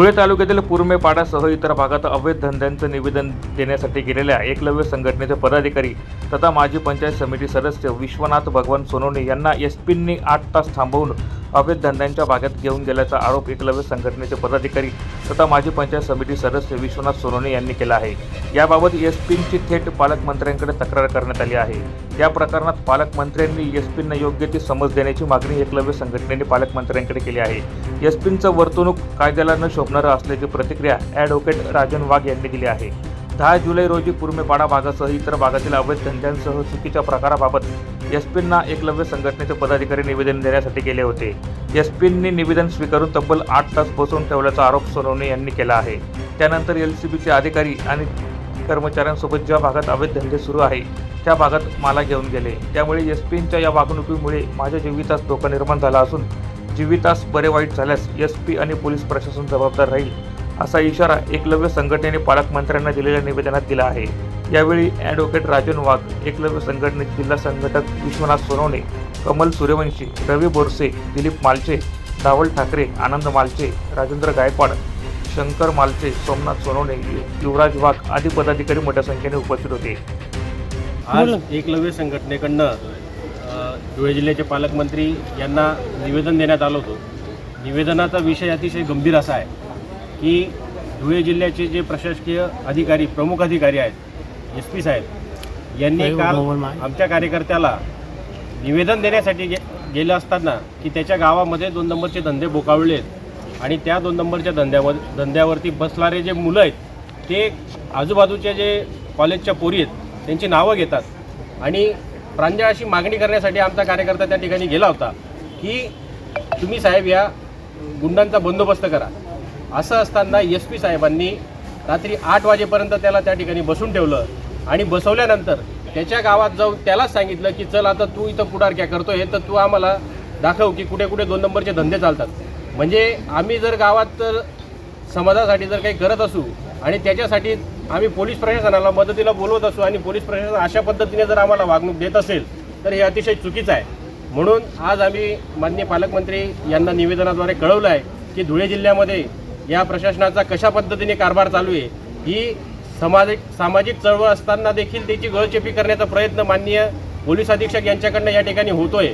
धुळे तालुक्यातील पूर्मेपाडासह इतर भागात अवैध धंद्यांचं निवेदन देण्यासाठी गेलेल्या एकलव्य संघटनेचे पदाधिकारी तथा माजी पंचायत समिती सदस्य विश्वनाथ भगवान सोनवणे यांना एसपींनी आठ तास थांबवून अवैध धंद्यांच्या भागात घेऊन गेल्याचा आरोप एकलव्य संघटनेचे पदाधिकारी तथा माजी पंचायत समिती सदस्य विश्वनाथ सोनवणे यांनी केला आहे. याबाबत एसपींची थेट पालकमंत्र्यांकडे तक्रार करण्यात आली आहे. या प्रकरणात पालकमंत्र्यांनी एसपींना योग्य ती समज देण्याची मागणी एकलव्य संघटनेने पालकमंत्र्यांकडे केली आहे. एसपींचं वर्तणूक कायद्याला न शोभणारं असल्याची प्रतिक्रिया ॲडव्होकेट राजन वाघ यांनी दिली आहे. दहा जुलै रोजी पूर्मेपाडा भागासह इतर भागातील अवैध धंद्यांसह चुकीच्या प्रकाराबाबत एसपींना एकलव्य संघटनेचे पदाधिकारी निवेदन देण्यासाठी गेले होते. एस निवेदन स्वीकारून तब्बल आठ तास बसवून ठेवल्याचा आरोप सोनवणे यांनी केला आहे. त्यानंतर एल सी बीचे अधिकारी आणि कर्मचाऱ्यांसोबत ज्या भागात अवैध धंदे सुरू आहे त्या भागात मला घेऊन गेले. त्यामुळे एस पींच्या या वागणुकीमुळे माझ्या जीवितास धोका निर्माण झाला असून जीवितास बरे वाईट झाल्यास एस पी आणि पोलीस प्रशासन जबाबदार राहील असा इशारा एकलव्य संघटनेने पालकमंत्र्यांना दिलेल्या निवेदनात दिला आहे. यावेळी ॲडव्होकेट राजन वाघ एकलव्य संघटनेचे जिल्हा संघटक विश्वनाथ सोनवणे कमल सूर्यवंशी रवी बोरसे दिलीप मालचे धावल ठाकरे आनंद मालचे राजेंद्र गायकवाड शंकर मालचे सोमनाथ सोनवणे युवराज वाघ आदी पदाधिकारी मोठ्या संख्येने उपस्थित होते. आज एकलव्य संघटनेकडनं धुळे जिल्ह्याचे पालकमंत्री यांना निवेदन देण्यात आलं होतं. निवेदनाचा विषय अतिशय गंभीर असा आहे. की धुळे जिल्ह्याचे जे प्रशासकीय अधिकारी प्रमुख अधिकारी आहेत एस पी साहेब यांनी काल आमच्या कार्यकर्त्याला निवेदन देण्यासाठी गे गेलं असताना की त्याच्या गावामध्ये दोन नंबरचे धंदे बोकावले आहेत आणि त्या दोन नंबरच्या धंद्यामध्ये धंद्यावरती बसणारे जे मुलं आहेत ते आजूबाजूच्या जे कॉलेजच्या पोरी आहेत त्यांची नावं घेतात. आणि प्रांजळ अशी मागणी करण्यासाठी आमचा कार्यकर्ता त्या ठिकाणी गेला होता की तुम्ही साहेब या गुंडांचा बंदोबस्त करा. असं असताना एस पी साहेबांनी रात्री आठ वाजेपर्यंत त्याला त्या ठिकाणी बसून ठेवलं. आणि बसवल्यानंतर त्याच्या गावात जाऊन त्यालाच सांगितलं की चल आता तू इथं पुढारक्या हे तर तू आम्हाला दाखव की कुठे कुठे दोन नंबरचे धंदे चालतात. म्हणजे आम्ही जर गावात तर समाजासाठी जर काही करत असू आणि त्याच्यासाठी आम्ही पोलीस प्रशासनाला मदतीला बोलवत असू आणि पोलीस प्रशासन अशा पद्धतीने जर आम्हाला वागणूक देत असेल तर हे अतिशय चुकीचं आहे. म्हणून आज आम्ही माननीय पालकमंत्री यांना निवेदनाद्वारे कळवलं आहे की धुळे जिल्ह्यामध्ये या प्रशासनाचा कशा पद्धतीने कारभार चालू आहे ही समाजिक सामाजिक चळवळ असताना देखील त्याची गळचेपी करण्याचा प्रयत्न माननीय पोलीस अधीक्षक यांच्याकडनं या ठिकाणी होतोय.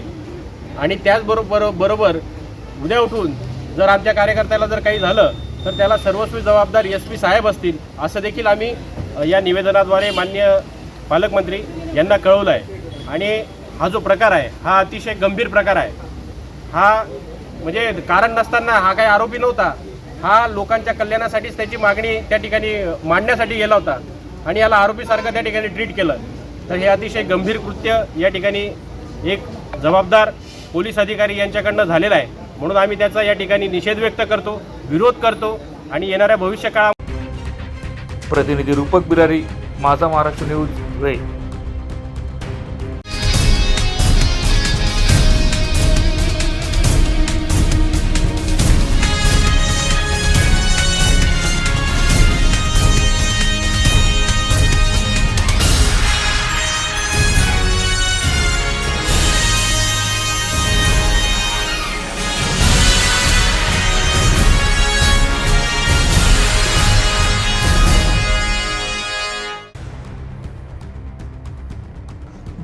आणि त्याचबरोबर बरोबर उद्या उठून जर आमच्या कार्यकर्त्याला जर काही झालं तर त्याला सर्वस्वी जबाबदार एस पी साहेब असतील असं देखील आम्ही या निवेदनाद्वारे मान्य पालकमंत्री यांना कळवलं आहे आणि हा जो प्रकार आहे हा अतिशय गंभीर प्रकार आहे. हा म्हणजे कारण नसताना हा काही आरोपी नव्हता हा लोकांच्या कल्याणासाठीच त्याची मागणी त्या ठिकाणी मांडण्यासाठी गेला होता. आणि याला आरोपीसारखं त्या ठिकाणी ट्रीट केलं. तर हे अतिशय गंभीर कृत्य या ठिकाणी एक जबाबदार पोलीस अधिकारी यांच्याकडनं झालेलं आहे. म्हणून आम्ही त्याचा या ठिकाणी निषेध व्यक्त करतो विरोध करतो आणि येणाऱ्या भविष्यकाळात प्रतिनिधी रूपक बिरारी माझा महाराष्ट्र न्यूज धुळे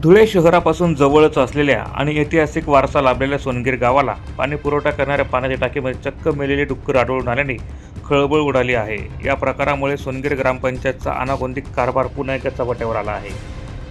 धुळे शहरापासून जवळच असलेल्या आणि ऐतिहासिक वारसा लाभलेल्या सोनगीर गावाला पाणी पुरवठा करणाऱ्या पाण्याच्या टाकीमध्ये चक्क मेलेले डुक्कर आढळून आल्याने खळबळ उडाली आहे. या प्रकारामुळे सोनगीर ग्रामपंचायतचा अनागोंदिक कारभार पुन्हा एकदा चव्हाट्यावर आला आहे.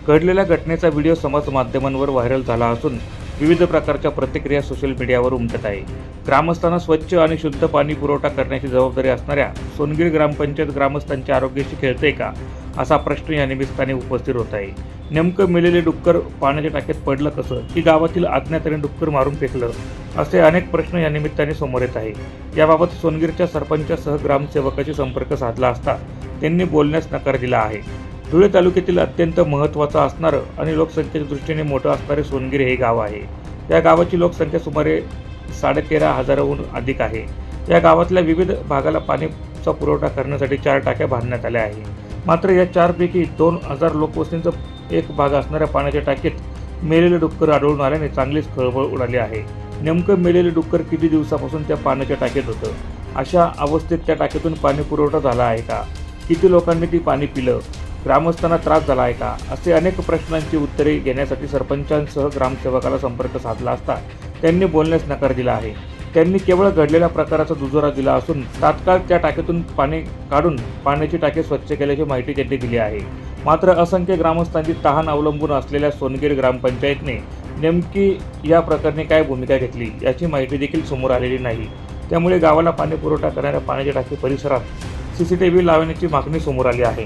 घडलेल्या घटनेचा व्हिडिओ समाज माध्यमांवर व्हायरल झाला असून विविध प्रकारच्या प्रतिक्रिया सोशल मीडियावर उमटत आहे. ग्रामस्थांना स्वच्छ आणि शुद्ध पाणी पुरवठा करण्याची जबाबदारी असणाऱ्या सोनगीर ग्रामपंचायत ग्रामस्थांच्या आरोग्याशी खेळते का? असा प्रश्न या निमित्ताने उपस्थित होत आहे. नेमकं मिलेले डुक्कर पाण्याच्या टाक्यात पडलं कसं? की गावातील अज्ञाताने डुक्कर मारून फेकलं? असे अनेक प्रश्न या निमित्ताने समोर येत आहे. याबाबत सोनगीरच्या सरपंचासह ग्रामसेवकाशी संपर्क साधला असता त्यांनी बोलण्यास नकार दिला आहे. धुळे तालुक्यातील अत्यंत महत्त्वाचं असणारं आणि लोकसंख्येच्या दृष्टीने मोठं असणारे सोनगिरी हे गाव आहे. या गावाची लोकसंख्या सुमारे साडेतेरा हजाराहून अधिक आहे. या गावातल्या विविध भागाला पाण्याचा पुरवठा करण्यासाठी चार टाक्या बांधण्यात आल्या आहे मात्र या चारपैकी दोन हजार लोकवस्तींचा एक भाग असणाऱ्या पाण्याच्या टाकीत मेलेले डुक्कर आढळून आल्याने चांगलीच खळबळ उडाली आहे. नेमकं मेलेले डुक्कर किती दिवसापासून त्या पाण्याच्या टाकीत होतं? अशा अवस्थेत त्या टाकीतून पाणी पुरवठा झाला आहे का? किती लोकांनी ती पाणी पिलं? ग्रामस्थांना त्रास झाला आहे का? असे अनेक प्रश्नांची उत्तरे घेण्यासाठी सरपंचांसह ग्रामसेवकाला संपर्क साधला असता त्यांनी बोलण्यास नकार दिला आहे. त्यांनी केवळ घडलेल्या प्रकाराचा दुजोरा दिला असून तात्काळ त्या टाकीतून पाणी काढून पाण्याची टाकी स्वच्छ केल्याची माहिती त्यांनी दिली आहे. मात्र असंख्य ग्रामस्थांची तहान अवलंबून असलेल्या सोनगीर ग्रामपंचायतने नेमकी या प्रकरणी काय भूमिका घेतली याची माहिती देखील समोर आलेली नाही. त्यामुळे गावाला पाणी पुरवठा करणाऱ्या पाण्याची टाकी परिसरात सी सी टी व्ही लावण्याची मागणी समोर आली आहे.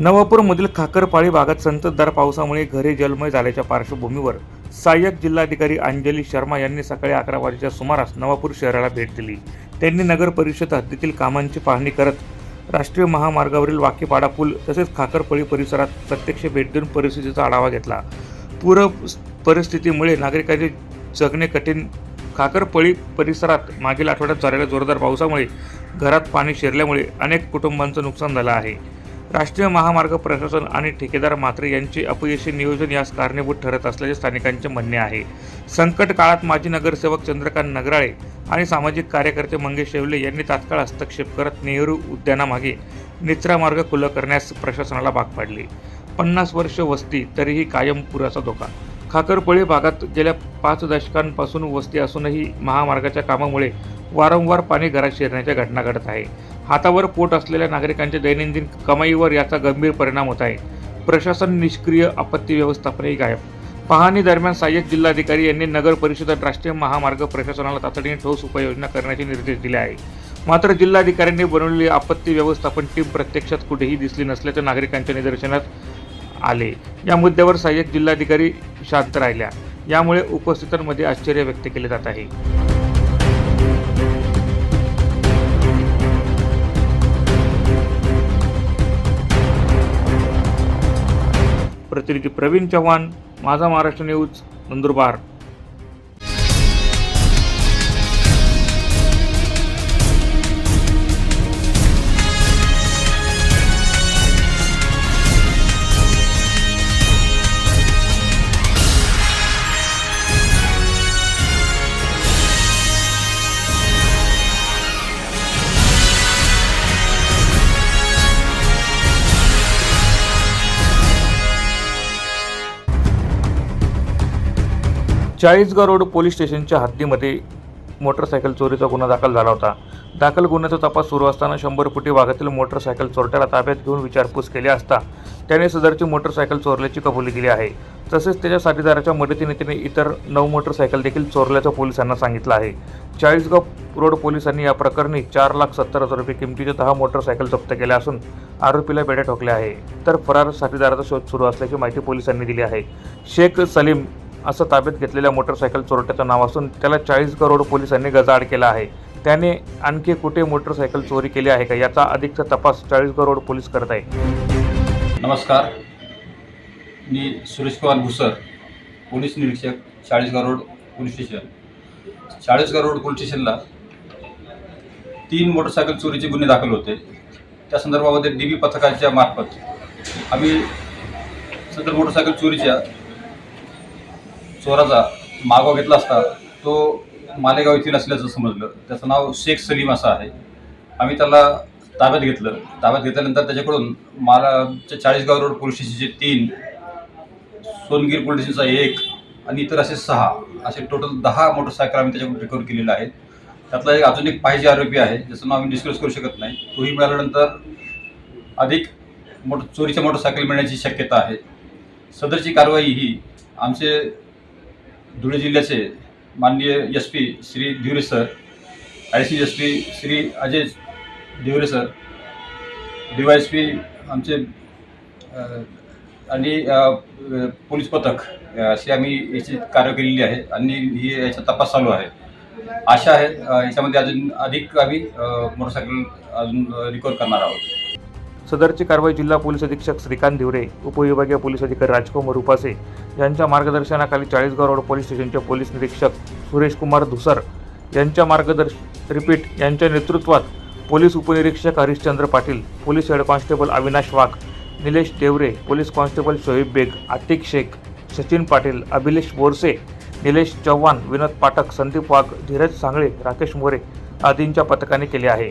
नवापूरमधील खाकरपाळी भागात संततधार पावसामुळे घरे जलमय झाल्याच्या पार्श्वभूमीवर सहाय्यक जिल्हाधिकारी अंजली शर्मा यांनी सकाळी अकरा वाजेच्या सुमारास नवापूर शहराला भेट दिली. त्यांनी नगर परिषद हद्दीतील कामांची पाहणी करत राष्ट्रीय महामार्गावरील वाकेपाडा पूल तसेच खाकरपळी परिसरात प्रत्यक्ष भेट देऊन परिस्थितीचा आढावा घेतला. पूर परिस्थितीमुळे नागरिकांचे जगणे कठीण. खाकरपळी परिसरात मागील आठवड्यात झालेल्या जोरदार पावसामुळे घरात पाणी शिरल्यामुळे अनेक कुटुंबांचं नुकसान झालं आहे. राष्ट्रीय महामार्ग प्रशासन आणि ठेकेदार मात्र यांचे अपयशी नियोजन यास कारणीभूत ठरत असल्याचे स्थानिकांचे म्हणणे आहे. संकट काळात माजी नगरसेवक चंद्रकांत नगराळे आणि सामाजिक कार्यकर्ते मंगेश शेवले यांनी तात्काळ हस्तक्षेप करत नेहरू उद्यानामागे निचरा मार्ग खुलं करण्यास प्रशासनाला भाग पाडले. पन्नास वर्ष वस्ती तरीही कायम पुराचा धोका. खाकरपळी भागात गेल्या पाच दशकांपासून वस्ती असूनही महामार्गाच्या कामामुळे वारंवार पाणी घरात शिरण्याच्या घटना घडत आहे. हातावर पोट असलेल्या नागरिकांच्या दैनंदिन कमाईवर याचा गंभीर परिणाम होत आहे. प्रशासन निष्क्रिय आपत्ती व्यवस्थापनही गायब. पाहणी दरम्यान सहाय्यक जिल्हाधिकारी यांनी नगर परिषद राष्ट्रीय महामार्ग प्रशासनाला तातडीने ठोस उपाययोजना करण्याचे निर्देश दिले आहे. मात्र जिल्हाधिकाऱ्यांनी बनवलेली आपत्ती व्यवस्थापन टीम प्रत्यक्षात कुठेही दिसली नसल्याचं नागरिकांच्या निदर्शनात आले. या मुद्द्यावर सहाय्यक जिल्हाधिकारी शांत राहिल्या. यामुळे उपस्थितांमध्ये आश्चर्य व्यक्त केले जात आहे. प्रतिनिधी प्रवीण चव्हाण माझा Maharashtra news Nandurbar. Chalisgaon road police स्टेशनच्या हद्दीमध्ये मोटरसायकल चोरीचा गुन्हा दाखल झाला होता. दाखल गुन्ह्याचा तपास सुरू असताना शंभर फुटी भागातील मोटरसायकल चोरट्याला ताब्यात घेऊन विचारपूस केली असता त्याने सदरची मोटरसायकल चोरल्याची कबुली दिली आहे. तसेच त्याच्या साथीदाराच्या मदतीने तिने इतर नऊ मोटरसायकल देखील चोरल्याचं पोलिसांना सांगितलं आहे. चाळीसगाव रोड पोलिसांनी या प्रकरणी चार लाख सत्तर हजार रुपये किमतीच्या दहा मोटरसायकल जप्त केल्या असून आरोपीला बेड्या ठोकल्या आहे. तर फरार साथीदाराचा शोध सुरू असल्याची माहिती पोलिसांनी दिली आहे. शेख सलीम असं ताब्यात घेतलेल्या मोटरसायकल चोरट्याचं नाव असून त्याला चाळीसगाव रोड पोलिसांनी गजाआड केला आहे. त्याने आणखी कुठे मोटरसायकल चोरी केली आहे का याचा अधिकचा तपास चाळीस रोड पोलीस करत आहे नमस्कार. मी सुरेश कुमार भुसर पोलीस निरीक्षक Chalisgaon road police station. Chalisgaon road police स्टेशनला तीन मोटरसायकल चोरीचे गुन्हे दाखल होते. त्या संदर्भामध्ये डी बी पथकाच्या मार्फत आम्ही सदर मोटरसायकल चोरीच्या चोराचा मागोवा घेतला असता तो मालेगाव येथील असल्याचं समजलं. त्याचं नाव शेख सलीम असं आहे. आम्ही त्याला ताब्यात घेतलं. ताब्यात घेतल्यानंतर त्याच्याकडून मला चाळीसगाव रोड पोलीस स्टेशनचे तीन सोनगीर पोलीस स्टेशनचा एक आणि इतर असे सहा असे टोटल दहा मोटरसायकल आम्ही त्याच्याकडून रिकवर केलेले आहेत. त्यातला एक अजून एक पाहिजे आरोपी आहे. ज्याचं नाव आम्ही डिस्क्लोज करू शकत नाही. तोही मिळाल्यानंतर अधिक मोटर चोरीच्या मोटरसायकल मिळण्याची शक्यता आहे. सदरची कारवाई ही आमचे धुळे जिल्ह्याचे माननीय S P Shri Dhiware sir C S P Shri Ajay Deore sir D Y S P आमचे आणि पोलीस पथक असे अशी आम्ही याची कार्य केलेली आहे आणि ही याचा तपास चालू आहे. आशा आहे याच्यामध्ये अजून अधिक आम्ही मोटरसायकल अजून रिकवर करणार आहोत. सदरची कारवाई जिल्हा पोलीस अधीक्षक श्रीकांत धिवरे उपविभागीय पोलीस अधिकारी राजकुमार उपासे यांच्या मार्गदर्शनाखाली चाळीसगाव रोड पोलीस स्टेशनचे पोलीस निरीक्षक सुरेश कुमार धुसर यांच्या मार्गदर्श रिपीट यांच्या नेतृत्वात पोलीस उपनिरीक्षक Harishchandra Patil police head constable Avinash Wagh Nilesh Deore police constable Shoaib Baig Atik Shaikh Sachin Patil Abhilesh Borse Nilesh Chavan Vinod Pathak Sandeep Wagh Dhiraj Sangle Rakesh More आदींच्या पथकाने केले आहे.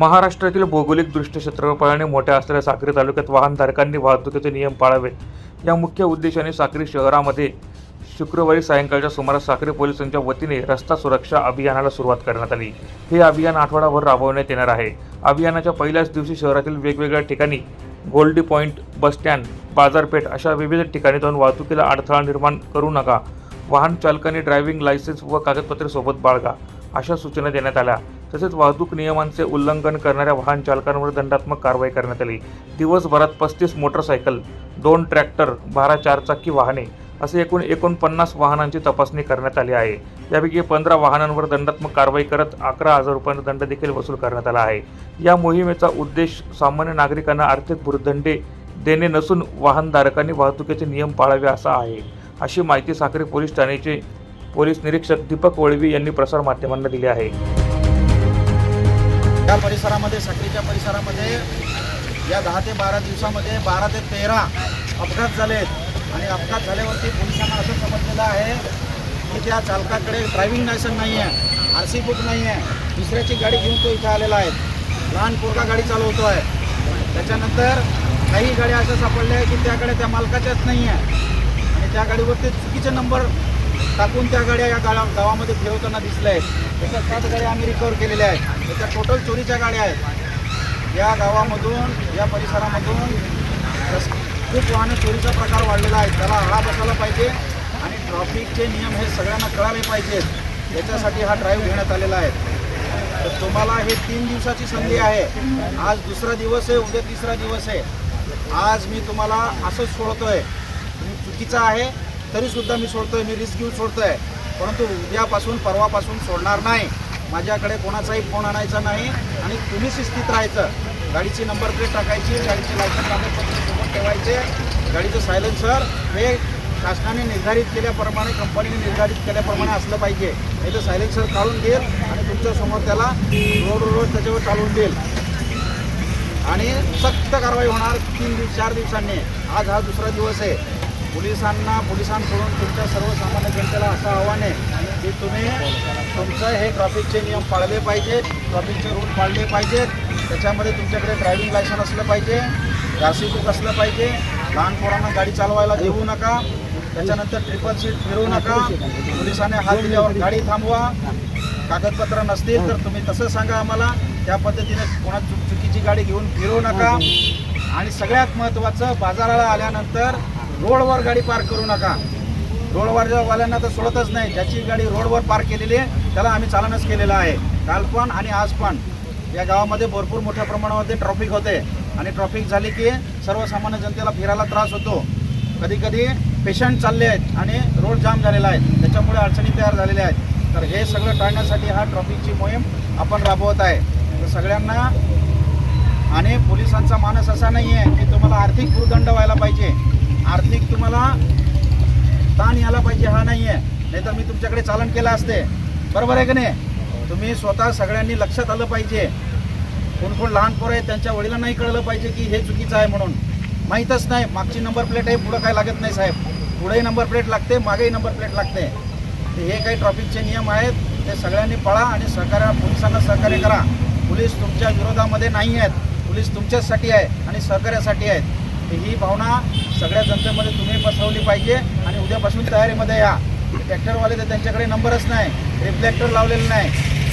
महाराष्ट्रातील भौगोलिक दृष्ट्या क्षेत्रफळाने मोठ्या असलेल्या साक्री तालुक्यात वाहनधारकांनी वाहतुकीचे नियम पाळावेत. या मुख्य उद्देशाने साक्री शहरामध्ये शुक्रवारी सायंकाळच्या सुमारास साक्री पोलिसांच्या वतीने रस्ता सुरक्षा अभियानाला सुरुवात करण्यात आली. हे अभियान आठवडाभर राबवण्यात येणार आहे. अभियानाच्या पहिल्याच दिवशी शहरातील वेगवेगळ्या ठिकाणी गोल्डी पॉईंट बसस्टँड बाजारपेठ अशा विविध ठिकाणी जाऊन वाहतुकीला अडथळा निर्माण करू नका. वाहन चालकांनी ड्रायव्हिंग लायसन्स व कागदपत्रे सोबत बाळगा अशा सूचना देण्यात आल्या. तसेच वाहतूक नियमांचे उल्लंघन करणाऱ्या वाहन चालकांवर दंडात्मक कारवाई करण्यात आली. दिवसभरात पस्तीस मोटरसायकल दोन ट्रॅक्टर बारा चारचाकी वाहने असे एकूण एकोणपन्नास वाहनांची तपासणी करण्यात आली आहे. यापैकी पंधरा वाहनांवर दंडात्मक कारवाई करत अकरा हजार रुपयांचा दंड देखील वसूल करण्यात आला आहे. या मोहिमेचा उद्देश सामान्य नागरिकांना आर्थिक भूर्दंडे देणे नसून वाहनधारकांनी वाहतुकीचे नियम पाळावे असा आहे अशी माहिती साखरे पोलीस ठाण्याचे पोलीस निरीक्षक दीपक वळवी यांनी प्रसारमाध्यमांना दिली आहे. या परिसरामध्ये साखरीच्या परिसरामध्ये या दहा ते बारा दिवसामध्ये बारा ते तेरा अपघात झाले आहेत. आणि अपघात झाल्यावरती पोलिसांना असं समजलेलं आहे की त्या चालकाकडे ड्रायव्हिंग लायसन नाही आहे आर सी बुक नाही आहे. दुसऱ्याची गाडी घेऊन तो इथं आलेला आहे. लहान पोरगा गाडी चालवतो आहे त्याच्यानंतर काही गाड्या अशा सापडल्या आहे की त्या गाड्या त्या मालकाच्याच नाही आहे. आणि त्या गाडीवरती चुकीचे नंबर टाकून त्या गाड्या या गावा गावामध्ये फिरवताना दिसल्या आहेत. त्याच्या सात गाड्या आम्ही रिकवर केलेल्या आहेत. त्याच्या टोटल चोरीच्या गाड्या आहेत. या गावामधून या परिसरामधून रस- खूप वाहनं चोरीचा प्रकार वाढलेला आहे. त्याला आळा बसायला पाहिजे आणि ट्रॅफिकचे नियम हे सगळ्यांना कळाले पाहिजेत याच्यासाठी हा ड्राईव्ह घेण्यात आलेला आहे. तर तुम्हाला हे तीन दिवसाची संधी आहे. आज दुसरा दिवस आहे उद्या तिसरा दिवस आहे. आज मी तुम्हाला असंच सोडतोय. तुम्ही चुकीचं आहे. तरीसुद्धा मी सोडतोय मी रिस्क घेऊन सोडतोय. परंतु उद्यापासून परवापासून सोडणार नाही. माझ्याकडे कोणाचाही फोन आणायचा नाही आणि तुम्ही शिस्तीत राहायचं. गाडीची नंबर प्लेट टाकायची गाडीचे लायसन कागदपत्र ठेवायचे. गाडीचं सायलेन्सर हे शासनाने निर्धारित केल्याप्रमाणे कंपनीने निर्धारित केल्याप्रमाणे असलं पाहिजे. नाही तर सायलेन्सर काढून देईल आणि तुमच्यासमोर त्याला रोड रोड त्याच्यावर चालवून देईल. आणि सक्त कारवाई होणार तीन दिवस चार दिवसांनी. आज हा दुसरा दिवस आहे. पोलिसांना पोलिसांकडून तुमच्या सर्वसामान्य जनतेला असं आव्हान आहे की तुम्ही तुमचं हे ट्रॅफिकचे नियम पाळले पाहिजेत ट्रॅफिकचे रूल पाळले पाहिजेत. त्याच्यामध्ये तुमच्याकडे ड्रायव्हिंग लायसन असलं पाहिजे राशी बुक असलं पाहिजे. लहान पोरांना गाडी चालवायला देऊ नका. त्याच्यानंतर ट्रिपल सीट फिरवू नका. पोलिसाने हात दिल्यावर गाडी थांबवा. कागदपत्र नसतील तर तुम्ही तसं सांगा आम्हाला. त्या पद्धतीने कोणा चुक चुकीची गाडी घेऊन फिरवू नका. आणि सगळ्यात महत्त्वाचं बाजाराला आल्यानंतर रोडवर गाडी पार्क करू नका. रोडवर वाल्यांना तर सोडतच नाही ज्याची गाडी रोडवर पार्क केलेली आहे त्याला आम्ही चालनच केलेलं आहे. काल पण आणि आज पण. या गावामध्ये भरपूर मोठ्या प्रमाणामध्ये ट्रॉफिक होते. आणि ट्रॉफिक झाली की सर्वसामान्य जनतेला फिरायला त्रास होतो. कधी कधी पेशंट चालले आहेत आणि रोड जाम झालेला आहे. त्याच्यामुळे अडचणी तयार झालेल्या आहेत. तर हे सगळं टाळण्यासाठी हा ट्रॉफिकची मोहीम आपण राबवत आहे. तर सगळ्यांना आणि पोलिसांचा मानस असा नाही आहे की तुम्हाला आर्थिक भूदंड व्हायला पाहिजे. आर्थिक तुम्हाला ताण यायला पाहिजे हा नाही आहे नाही तर मी तुमच्याकडे चालन केलं असते. बरोबर आहे का नाही? तुम्ही स्वतः सगळ्यांनी लक्षात आलं पाहिजे. कोण कोण लहान पोरं आहेत त्यांच्या वडिलांना नाही कळलं पाहिजे की हे चुकीचं आहे म्हणून. माहीतच नाही मागची नंबर प्लेट आहे पुढं काय लागत नाही साहेब. पुढेही नंबर प्लेट लागते मागेही नंबर प्लेट लागते. हे काही ट्रॉफिकचे नियम आहेत ते सगळ्यांनी पळा आणि सहकार्य पोलिसांना सहकार्य करा. पोलीस तुमच्या विरोधामध्ये नाही आहेत. पोलीस तुमच्याचसाठी आहे आणि सहकार्यासाठी आहेत. ही भावना सगळ्या जनतेमध्ये तुम्ही पसरवली पाहिजे आणि उद्यापासून तयारीमध्ये या. ट्रॅक्टरवाले तर त्यांच्याकडे नंबरच नाही रिफ्लेक्टर लावलेलं नाही.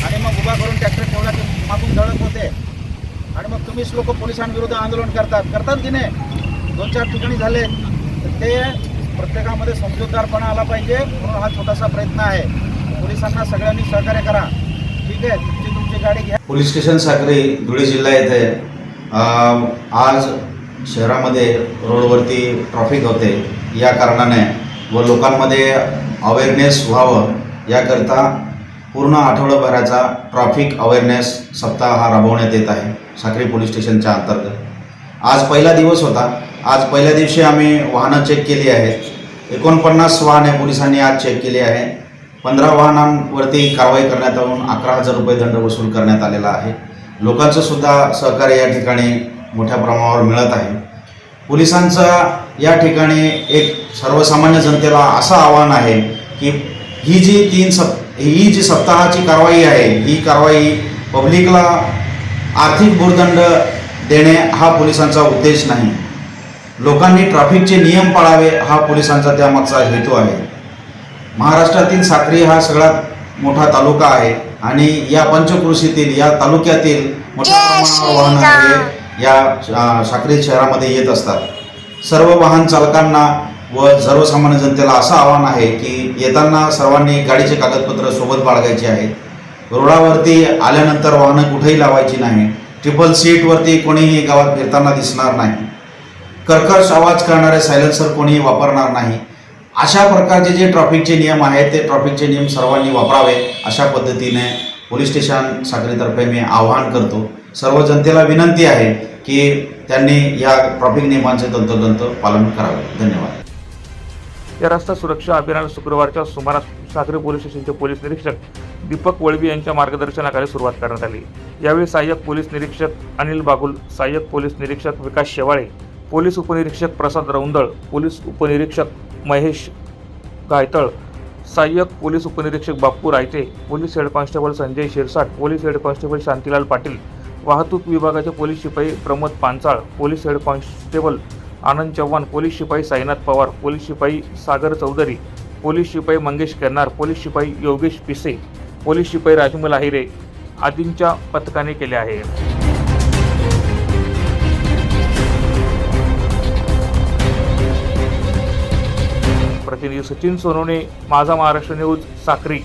आणि मग उभा करून ट्रॅक्टर ठेवला की मागून धडक होते. आणि मग तुम्हीच लोक पोलिसांविरुद्ध आंदोलन करतात. करतात की नाही? दोन चार ठिकाणी झाले. तर ते प्रत्येकामध्ये समजूतदारपणा आला पाहिजे म्हणून हा छोटासा प्रयत्न आहे. पोलिसांना सगळ्यांनी सहकार्य करा. ठीक आहे? तुमची तुमची गाडी घ्या. पोलीस स्टेशन साखरे धुळे जिल्हा येथे आज शहरामध्ये रोडवरती ट्रॉफिक होते या कारणाने व लोकांमध्ये अवेअरनेस व्हावं याकरता पूर्ण आठवडाभराचा ट्रॅफिक अवेअरनेस सप्ताह हा राबवण्यात येत आहे साक्री पोलीस स्टेशनच्या अंतर्गत. आज पहिला दिवस होता. आज पहिल्या दिवशी आम्ही वाहनं चेक केली आहेत. एकोणपन्नास वाहने पोलिसांनी आज चेक केली आहे. पंधरा वाहनांवरती कारवाई करण्यात येऊन अकरा हजार रुपये दंड वसूल करण्यात आलेला आहे. लोकांचं सुद्धा सहकार्य या ठिकाणी मोठ्या प्रमाणावर मिळत आहे. पोलिसांचं या ठिकाणी एक सर्वसामान्य जनतेला असं आव्हान आहे की ही जी तीन सप ही जी सप्ताहाची कारवाई आहे ही कारवाई पब्लिकला आर्थिक भूर्दंड देणे हा पोलिसांचा उद्देश नाही. लोकांनी ट्रॅफिकचे नियम पाळावे हा पोलिसांचा त्यामागचा हेतू आहे. महाराष्ट्रातील साक्री हा सगळ्यात मोठा तालुका आहे आणि या पंचकृषीतील या तालुक्यातील मोठ्या प्रमाणावर वाहनं या अ, साक्री शहरामध्ये येत असतात. सर्व वाहन चालकांना व सर्वसामान्य जनतेला असं आव्हान आहे की येताना सर्वांनी गाडीचे कागदपत्र सोबत बाळगायचे आहेत रोडावरती आल्यानंतर वाहनं कुठेही लावायची नाही. ट्रिपल सीटवरती कोणीही गावात फिरताना दिसणार नाही. कर्कश आवाज करणारे सायलेन्सर कोणीही वापरणार नाही. अशा प्रकारचे जे ट्रॅफिकचे नियम आहेत ते ट्रॅफिकचे नियम सर्वांनी वापरावे अशा पद्धतीने पोलीस स्टेशन साखरेतर्फे मी आवाहन करतो. सर्व जनतेला विनंती आहे की त्यांनी या ट्रॅफिक नियमांचे तंतोतंत पालन करावे. धन्यवाद. या रस्ता सुरक्षा अभियानाला शुक्रवारच्या सुमारास सागरी पोलीस स्टेशनचे पोलीस निरीक्षक दीपक वळवी यांच्या मार्गदर्शनाखाली सुरुवात करण्यात आली. यावेळी सहाय्यक पोलीस निरीक्षक अनिल बागुल सहाय्यक पोलीस निरीक्षक विकास शेवाळे पोलीस उपनिरीक्षक प्रसाद रौंदळ पोलीस उपनिरीक्षक महेश गायतळ सहाय्यक पोलीस उपनिरीक्षक Bappu Raite police head constable Sanjay Shirsat police head constable Shantilal Patil वाहतूक विभागाचे पोलीस शिपाई Pramod Panchal police head constable Anand Chavan police शिपाई साईनाथ पवार पोलीस शिपाई सागर चौधरी पोलीस शिपाई मंगेश कर्नार पोलीस शिपाई योगेश पिसे पोलीस शिपाई राजमल आहिरे आदींच्या पथकाने केले आहे. प्रतिनिधी सचिन सोनवणे माझा महाराष्ट्र न्यूज साक्री.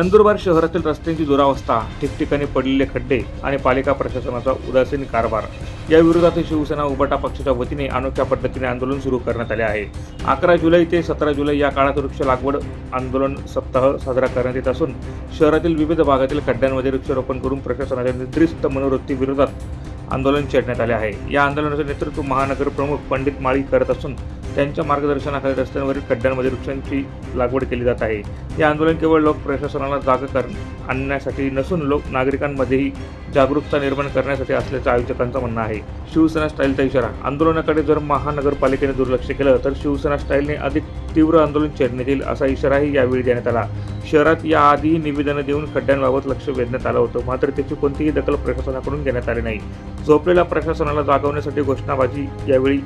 नंदुरबार शहरातील रस्त्यांची दुरावस्था ठिकठिकाणी पडलेले खड्डे आणि पालिका प्रशासनाचा उदासीन कारभार. या विरोधात शिवसेना उबाटा पक्षाच्या वतीने अनोख्या पद्धतीने आंदोलन सुरू करण्यात आले आहे. अकरा जुलै ते सतरा जुलै या काळात वृक्ष लागवड आंदोलन सप्ताह साजरा करण्यात येत असून शहरातील विविध भागातील खड्ड्यांमध्ये वृक्षारोपण करून प्रशासनाच्या निर्दिष्ट मनोवृत्ती विरोधात आंदोलन छेडण्यात आले आहे. या आंदोलनाचे नेतृत्व महानगर प्रमुख पंडित माळी करत असून त्यांच्या मार्गदर्शनाखाली रस्त्यांवरील खड्ड्यांमध्ये वृक्षांची लागवड केली जात आहे. हे आंदोलन केवळ लोक प्रशासनाला जाग कर आणण्यासाठी नसून लोक नागरिकांमध्येही जागरूकता निर्माण करण्यासाठी असल्याचं आयोजकांचं म्हणणं आहे. शिवसेना स्टाईलचा इशारा आंदोलनाकडे जर महानगरपालिकेने दुर्लक्ष केलं तर शिवसेना स्टाईलने अधिक तीव्र आंदोलन छेडण्यात येईल असा इशाराही यावेळी देण्यात आला. शहरात याआधी निवेदनं देऊन खड्ड्यांबाबत लक्ष वेधण्यात आलं होतं. मात्र त्याची कोणतीही दखल प्रशासनाकडून घेण्यात आली नाही. झोपलेल्या प्रशासनाला जागवण्यासाठी घोषणाबाजी यावेळी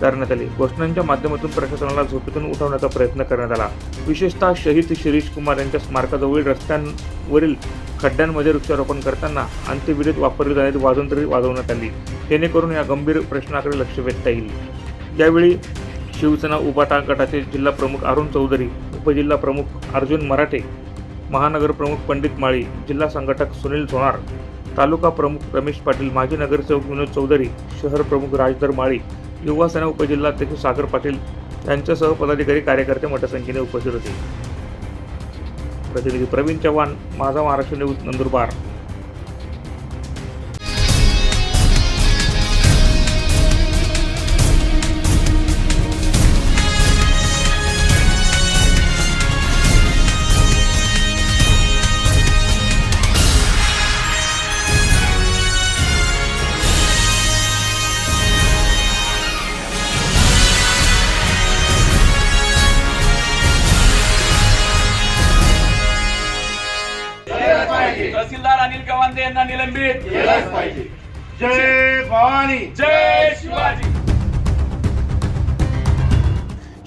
करण्यात आली. घोषणांच्या माध्यमातून प्रशासनाला झोपेतून उठवण्याचा प्रयत्न करण्यात आला. विशेषतः शहीद शिरीष कुमार यांच्या स्मारकाजवळील रस्त्यांवरील खड्ड्यांमध्ये वृक्षारोपण करताना अंत्यविधीत वापरली जाणारी वाजंत्री वाजवण्यात आली. जेणेकरून या गंभीर प्रश्नाकडे लक्ष वेधता येईल. यावेळी शिवसेना उबाटा गटाचे जिल्हा प्रमुख अरुण चौधरी उपजिल्हा प्रमुख अर्जुन मराठे महानगर प्रमुख पंडित माळी जिल्हा संघटक सुनील सोनार तालुका प्रमुख रमेश पाटील माजी नगरसेवक विनोद चौधरी शहर प्रमुख राजधर माळी युवासेना उपजिल्हाध्यक्ष सागर पाटील यांच्यासह पदाधिकारी कार्यकर्ते मोठ्या संख्येने उपस्थित होते. प्रतिनिधी प्रवीण चव्हाण माझा महाराष्ट्र न्यूज नंदुरबार.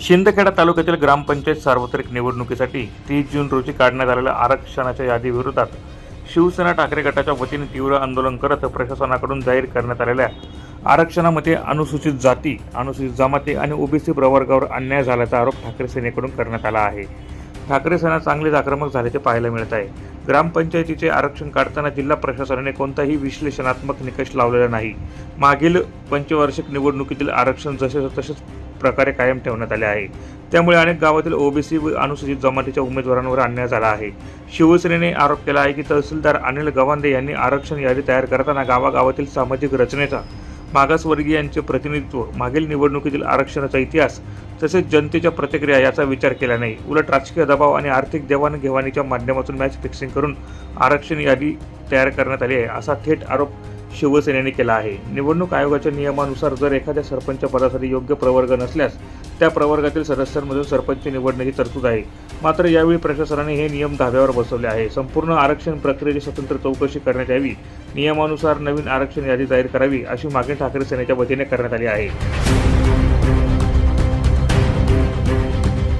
शिंदखेडा तालुक्यातील ग्रामपंचायत सार्वत्रिक निवडणुकीसाठी तीस जून रोजी काढण्यात आलेल्या आरक्षणाच्या यादीविरोधात शिवसेना ठाकरे गटाच्या वतीने तीव्र आंदोलन करत प्रशासनाकडून जाहीर करण्यात आलेल्या आरक्षणामध्ये अनुसूचित जाती अनुसूचित जमाती आणि ओबीसी प्रवर्गावर अन्याय झाल्याचा आरोप ठाकरे सेनेकडून करण्यात आला आहे. ठाकरे सेना चांगलीच आक्रमक झाल्याचे पाहायला मिळत आहे. ग्रामपंचायतीचे आरक्षण काढताना जिल्हा प्रशासनाने कोणताही विश्लेषणात्मक निकष लावलेला नाही. मागील पंचवार्षिक निवडणुकीतील आरक्षण जसे तसेच प्रकारे कायम ठेवण्यात आले आहे. त्यामुळे अनेक गावातील ओबीसी व अनुसूचित जमातीच्या उमेदवारांवर अन्याय झाला आहे. शिवसेनेने आरोप केला आहे की तहसीलदार अनिल गवांदे यांनी आरक्षण यादी तयार करताना गावागावातील सामाजिक रचनेचा मागासवर्गीयांचे प्रतिनिधित्व मागील निवडणुकीतील आरक्षणाचा इतिहास तसेच जनतेच्या प्रतिक्रिया याचा विचार केला नाही. उलट राजकीय दबाव आणि आर्थिक देवाणघेवाणीच्या माध्यमातून मॅच फिक्सिंग करून आरक्षण यादी तयार करण्यात आली आहे असा थेट आरोप शिवसेनेने केला आहे. निवडणूक आयोगाच्या नियमानुसार जर एखाद्या सरपंच पदासाठी योग्य प्रवर्ग नसल्यास त्या प्रवर्गातील सदस्यांमधून सरपंच निवडण्याची तरतूद आहे. मात्र यावेळी प्रशासनाने हे नियम धाब्यावर बसवले आहे. संपूर्ण आरक्षण प्रक्रियेची स्वतंत्र चौकशी करण्यात यावी. नियमानुसार नवीन आरक्षण यादी जाहीर करावी अशी मागणी ठाकरे सेनेच्या वतीने करण्यात आली आहे.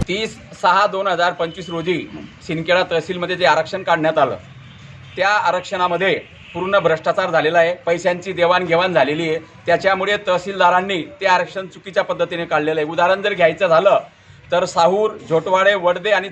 तीस सहा दोन हजार पंचवीस रोजी सिंदखेडा तहसीलमध्ये जे आरक्षण काढण्यात आलं त्या आरक्षणामध्ये पूर्ण भ्रष्टाचार झालेला आहे. पैशांची देवाणघेवाण झालेली आहे. त्याच्यामुळे तहसीलदारांनी ते आरक्षण चुकीच्या पद्धतीने काढलेलं आहे. उदाहरण जर घ्यायचं झालं तर साहूर झोटवाडे वडदे आणि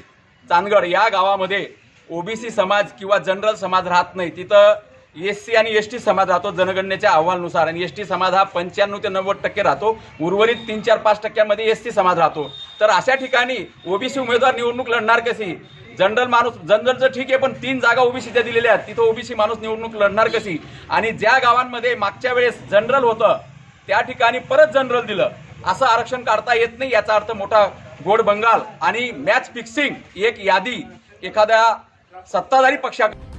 चांदगड या गावामध्ये ओबीसी समाज किंवा जनरल समाज राहत नाही. तिथं एस सी आणि एस टी समाज राहतो जनगणनेच्या अहवालानुसार. आणि एस टी समाज हा पंच्याण्णव ते नव्वद टक्के राहतो. उर्वरित तीन चार पाच टक्क्यांमध्ये एस टी समाज राहतो. तर अशा ठिकाणी ओबीसी उमेदवार निवडणूक लढणार कशी? जनरल माणूस जनरलचं ठीक आहे पण तीन जागा ओबीसीच्या दिलेल्या आहेत. तिथं ओबीसी माणूस निवडणूक लढणार कशी? आणि ज्या गावांमध्ये मागच्या वेळेस जनरल होतं त्या ठिकाणी परत जनरल दिलं. असं आरक्षण काढता येत नाही याचा अर्थ मोठा गोड बंगाल. आणि मॅच फिक्सिंग एक यादी एखाद्या सत्ताधारी पक्षाकडे